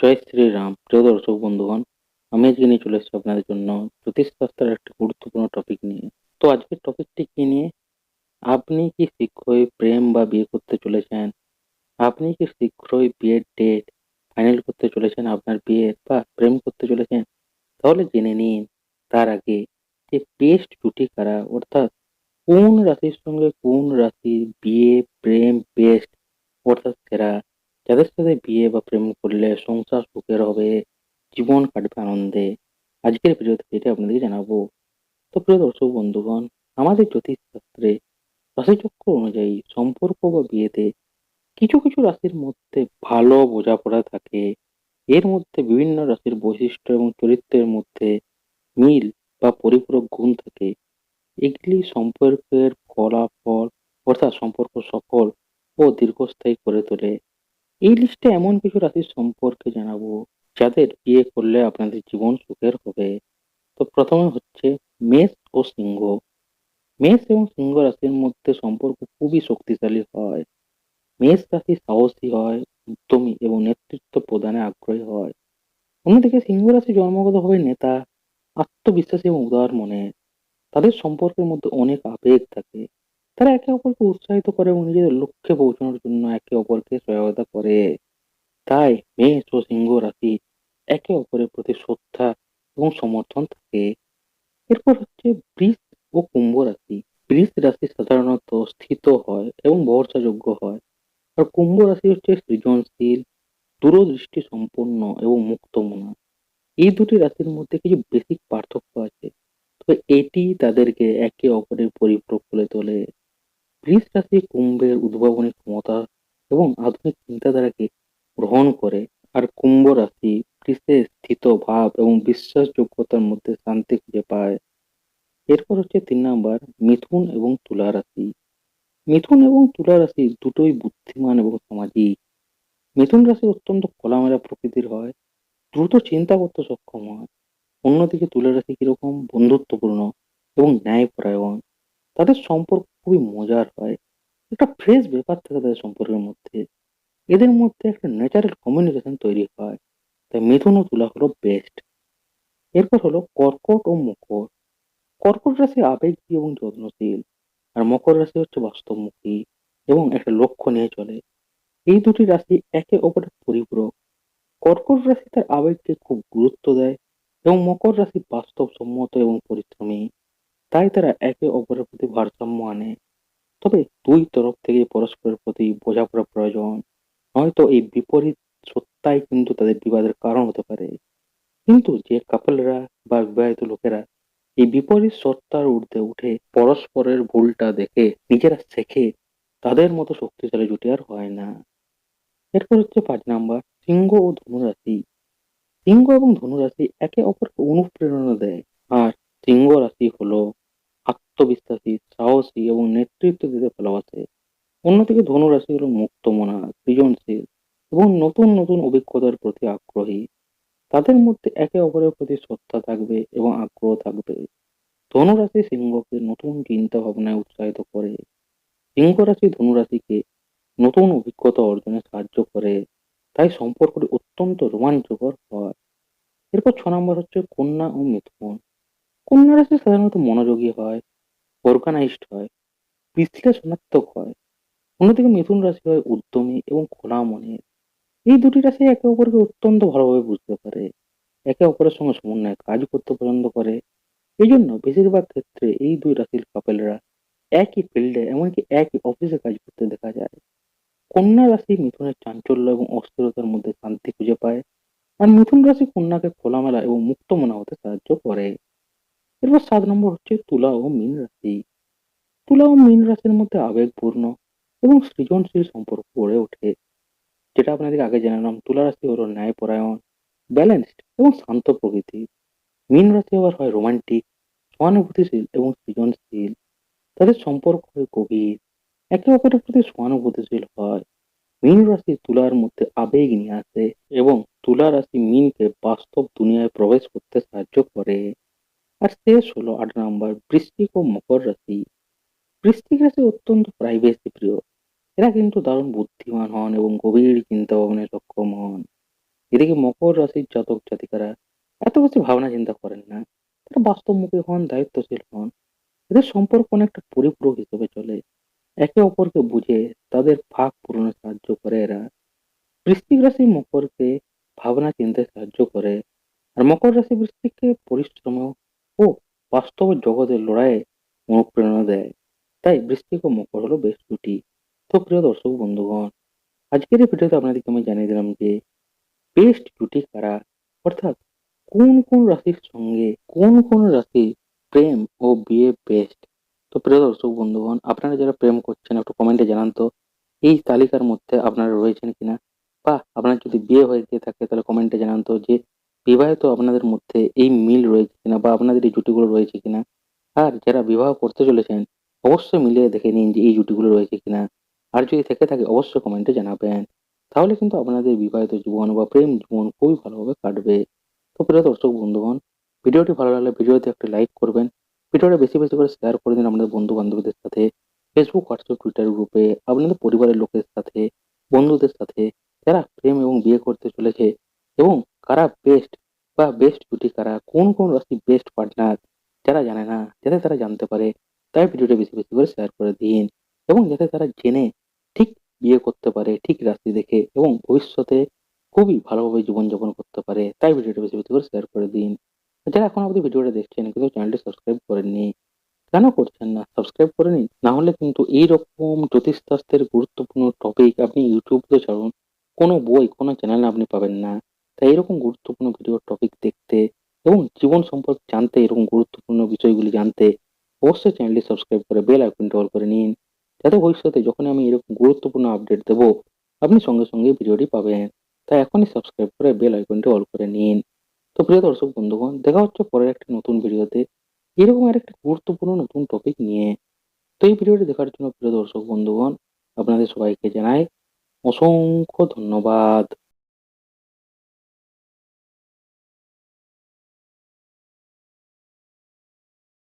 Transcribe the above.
জয় শ্রীরাম। প্রিয় দর্শক, বন্ধুগণ, আমি আজকে নিয়ে চলে এসেছি আপনাদের জন্য জ্যোতিষশাস্ত্রের একটি গুরুত্বপূর্ণ টপিক নিয়ে। তো আজকের টপিকটি কি নিয়ে? আপনি কি শীঘ্রই প্রেম বা বিয়ে করতে চলেছেন? আপনি কি শীঘ্রই বিয়ের ডেট ফাইনাল করতে চলেছেন আপনার বিয়ের বা প্রেম করতে চলেছেন? তাহলে জেনে নিন, তার আগে যে বেস্ট জুটি কারা, অর্থাৎ কোন রাশির সঙ্গে কোন রাশির বিয়ে, প্রেম বেস্ট অর্থাৎ সেরা যাদের সাথে বিয়ে বা প্রেম করলে সংসার সুখের হবে, জীবন কাটবে আনন্দে। আজকের ভিডিওতে এটা আপনাদেরকে জানাব। তো প্রিয় দর্শক বন্ধুগণ, আমাদের জ্যোতিষশাস্ত্রে রাশিচক্র অনুযায়ী সম্পর্ক বা বিয়েতে কিছু কিছু রাশির মধ্যে ভালো বোঝাপড়া থাকে। এর মধ্যে বিভিন্ন রাশির বৈশিষ্ট্য এবং চরিত্রের মধ্যে মিল বা পরিপূরক গুণ থাকে। এগুলি সম্পর্কের ফলাফল অর্থাৎ সম্পর্ক সফল ও দীর্ঘস্থায়ী করে তোলে। এই লিস্টে এমন কিছু রাশির সম্পর্কে জানাব যাদের বিয়ে করলে আপনাদের জীবন সুখের হবে। তো প্রথমে হচ্ছে মেষ ও সিংহ। মেষ এবং সিংহ রাশির মধ্যে সম্পর্ক খুবই শক্তিশালী হয়। মেষ রাশি সাহসী হয়, উদ্যমী এবং নেতৃত্ব প্রদানে আগ্রহী হয়। অন্যদিকে সিংহ রাশি জন্মগতভাবে নেতা, আত্মবিশ্বাসী এবং উদার মনে। তাদের সম্পর্কের মধ্যে অনেক আবেগ থাকে। তারা একে অপরকে উৎসাহিত করে এবং নিজেদের লক্ষ্যে পৌঁছানোর জন্য একে অপরকে সহায়তা করে। তাই মেষ ও সিংহ রাশি একে অপরের প্রতি শ্রদ্ধা এবং সমর্থন থাকে। এরপর হচ্ছে বৃষ ও কুম্ভ রাশি। বৃষ রাশি সাধারণত স্থিত হয় এবং ভরসাযোগ্য হয়। আর কুম্ভ রাশি হচ্ছে সৃজনশীল, দূরদৃষ্টি সম্পন্ন এবং মুক্তমনা এই দুটি রাশির মধ্যে কিছু বেসিক পার্থক্য আছে। তবে এটি তাদেরকে একে অপরের পরিপূরক করে তোলে। বৃষ রাশি কুম্ভের উদ্ভাবনী ক্ষমতা এবং আধুনিক চিন্তাধারাকে গ্রহণ করে আর কুম্ভ রাশি বৃষে স্থিত ভাব এবং বিশ্বাসযোগ্যতার মধ্যে শান্তি খুঁজে পায়। এরপর হচ্ছে তিন নাম্বার, মিথুন এবং তুলা রাশি। মিথুন এবং তুলা রাশি দুটোই বুদ্ধিমান এবং সামাজিক। মিথুন রাশি অত্যন্ত খোলামেলা প্রকৃতির হয়, দ্রুত চিন্তা করতে সক্ষম হয়। অন্যদিকে তুলা রাশি কীরকম বন্ধুত্বপূর্ণ এবং ন্যায়পরায়ণ। তাদের সম্পর্ক খুবই মজার হয়। একটা ফ্রেশ ব্যাপার থাকে তাদের সম্পর্কের মধ্যে। এদের মধ্যে একটা ন্যাচারাল কমিউনিকেশন তৈরি হয়। তাই মিথুন ও তুলা হলো বেস্ট এরপর হলো কর্কট ও মকর। কর্কট রাশি আবেগী এবং যত্নশীল। আর মকর রাশি হচ্ছে বাস্তবমুখী এবং একটা লক্ষ্য নিয়ে চলে। এই দুটি রাশি একে অপরের পরিপূরক। কর্কট রাশি তার আবেগকে খুব গুরুত্ব দেয় এবং মকর রাশি বাস্তবসম্মত এবং পরিশ্রমী। তাই তারা একে অপরের প্রতি ভারসাম্য আনে। তবে দুই তরফ থেকে পরস্পরের প্রতি বোঝাপড়া প্রয়োজন। নয়তো এই বিপরীত সত্তাই কিন্তু তাদের বিবাদের কারণ হতে পারে। কিন্তু যে কাপলরা বা বিবাহিত লোকেরা এই বিপরীত সত্তার ঊর্ধ্বে উঠে পরস্পরের ভুলটা দেখে, নিজেরা শেখে, তাদের মতো শক্তিশালী জুটি আর হয় না। এরপর হচ্ছে পাঁচ নাম্বার, সিংহ ও ধনুরাশি। সিংহ এবং ধনুরাশি একে অপরকে অনুপ্রেরণা দেয়। আর সিংহ রাশি হলো আত্মবিশ্বাসী, সাহসী এবং নেতৃত্ব দিতে ভালোবাসে। অন্যদিকে ধনুরাশি হলো মুক্তমনা, সৃজনশীল এবং নতুন নতুন অভিজ্ঞতার প্রতি আগ্রহী। তাদের মধ্যে একে অপরের প্রতি শ্রদ্ধা থাকবে এবং আগ্রহ থাকবে। ধনুরাশি সিংহকে নতুন চিন্তা ভাবনায় উৎসাহিত করে। সিংহ রাশি ধনুরাশিকে নতুন অভিজ্ঞতা অর্জনে সাহায্য করে। তাই সম্পর্কটি অত্যন্ত রোমাঞ্চকর হয়। এরপর ছ নম্বর হচ্ছে কন্যা ও মিথুন। কন্যা রাশি সাধারণত মনোযোগী হয় অর্গানাইজড হয় বিশ্লেষণাত্মক হয়, অন্যদিকে মিথুন রাশি হয় উদ্যমী এবং খোলা মনের। এই দুটি রাশি একে অপরকে অত্যন্ত ভালোভাবে বুঝতে পারে, একে অপরের সঙ্গে সমন্বয়ে কাজ করতে পছন্দ করে। এই জন্য বেশিরভাগ ক্ষেত্রে এই দুই রাশির কাপেলরা একই ফিল্ডে এমনকি একই অফিসে কাজ করতে দেখা যায়। কন্যা রাশি মিথুনের চাঞ্চল্য এবং অস্থিরতার মধ্যে শান্তি খুঁজে পায়, আর মিথুন রাশি কন্যাকে খোলামেলা এবং মুক্ত মনা হতে সাহায্য করে। এরপর সাত নম্বর হচ্ছে তুলা ও মীন রাশি। তুলা ও মীন রাশির মধ্যে আবেগপূর্ণ এবং সৃজনশীল সম্পর্ক গড়ে ওঠে, যেটা আপনাদের আগে জানালাম তুলা রাশি হলো ন্যায়পরায়ণ ব্যালেন্সড এবং শান্ত প্রকৃতির মীন রাশি আবার হয় রোমান্টিক সহানুভূতিশীল এবং সৃজনশীল। তাদের সম্পর্ক হয় গভীর, একে অপরের প্রতি সহানুভূতিশীল হয়। মীন রাশি তুলার মধ্যে আবেগ নিয়ে আসে এবং তুলা রাশি মিনকে বাস্তব দুনিয়ায় প্রবেশ করতে সাহায্য করে। আর শেষ হলো আট নম্বর, বৃশ্চিক ও মকর রাশি। বৃষ্টিক রাশি অত্যন্ত প্রাইভেসি প্রিয়। এরা কিন্তু দারুণ বুদ্ধিমান হন এবং গভীর চিন্তা ভাবনায় সক্ষম হন। এদিকে মকর রাশির জাতক জাতিকারা এত বেশি ভাবনা চিন্তা করেন না। তারা বাস্তবমুখী হন, দায়িত্বশীল হন। এদের সম্পর্ক অনেকটা পরিপূরক হিসেবে চলে। একে অপরকে বুঝে তাদের ভাগ পূরণে সাহায্য করে এরা। বৃষ্টিক রাশি মকরকে ভাবনা, চিন্তায় সাহায্য করে। আর মকর রাশি বৃশ্চিককে পরিশ্রম ও বাস্তব জগতের লড়াইয়ে অনুপ্রেরণা দেয়। তাই বৃশ্চিক ও মকর হলো বেশ দুটি। তো প্রিয় দর্শক বন্ধুগণ, আজকের এই ভিডিওতে আপনাদেরকে আমি জানিয়ে দিলাম যে বেস্ট জুটি কারা, অর্থাৎ কোন কোন রাশির সঙ্গে কোন কোন রাশি প্রেম ও বিয়ে বেস্ট তো প্রিয় দর্শক বন্ধুগণ, আপনারা যারা প্রেম করছেন, একটু কমেন্টে জানান তো, এই তালিকার মধ্যে আপনারা রয়েছেন কিনা? বা আপনার যদি বিয়ে হয়ে গিয়ে থাকে, তাহলে কমেন্টে জানান তো যে বিবাহিত আপনাদের মধ্যে এই মিল রয়েছে কিনা বা আপনাদের এই জুটিগুলো রয়েছে কিনা? আর যারা বিবাহ করতে চলেছেন, অবশ্যই মিলিয়ে দেখে নিন যে এই জুটিগুলো রয়েছে কিনা। আর যদি থেকে থাকে, অবশ্যই কমেন্টে জানাবেন। তাহলে কিন্তু আপনাদের বিবাহিত জীবন বা প্রেম জীবন খুবই ভালোভাবে কাটবে। তো প্রিয় দর্শক বন্ধুগণ, ভিডিওটি ভালো লাগলে ভিডিওতে একটি লাইক করবেন। ভিডিওটা বেশি বেশি করে শেয়ার করে দিন আপনাদের বন্ধু বান্ধবীদের সাথে ফেসবুক হোয়াটসঅ্যাপ টুইটার গ্রুপে আপনাদের পরিবারের লোকের সাথে, বন্ধুদের সাথে যারা প্রেম এবং বিয়ে করতে চলেছে এবং কারা বেস্ট বা বেস্ট জুটি কারা, কোন কোন রাশি বেস্ট পার্টনার যারা জানে না, যাতে তারা জানতে পারে, তাই ভিডিওটা বেশি বেশি করে শেয়ার করে দিন এবং যাতে তারা জেনে ঠিক বিয়ে করতে পারে, ঠিক রাশি দেখে এবং ভবিষ্যতে খুবই ভালোভাবে জীবনযাপন করতে পারে, তাই ভিডিওটা বেশি বেশি করে শেয়ার করে দিন। যারা এখন অবধি ভিডিওটা দেখছেন, কিন্তু চ্যানেলটি সাবস্ক্রাইব করেননি, কেন করছেন না সাবস্ক্রাইব করে নিন, না হলে কিন্তু এইরকম জ্যোতিষশাস্ত্রের গুরুত্বপূর্ণ টপিক আপনি ইউটিউব ইউটিউবে ছাড়ুন, কোনো বই, কোনো চ্যানেল আপনি পাবেন না। তাই এরকম গুরুত্বপূর্ণ ভিডিও টপিক দেখতে এবং জীবন সম্পর্কে জানতে এরকম গুরুত্বপূর্ণ বিষয়গুলি জানতে অবশ্যই চ্যানেলটি সাবস্ক্রাইব করে বেল আইকনটি অল করে নিন। যাতে ভবিষ্যতে যখন আমি এরকম গুরুত্বপূর্ণ আপডেট দেবো, আপনি সঙ্গে সঙ্গে ভিডিওটি পাবেন। তাই এখনই সাবস্ক্রাইব করে বেল আইকনটি অল করে নিন। তো প্রিয় দর্শক বন্ধুগণ, দেখা হচ্ছে পরের একটি নতুন ভিডিওতে এরকম আর আরেকটি গুরুত্বপূর্ণ নতুন টপিক নিয়ে। তো এই ভিডিওটি দেখার জন্য প্রিয় দর্শক বন্ধুগণ, আপনাদের সবাইকে জানাই অসংখ্য ধন্যবাদ।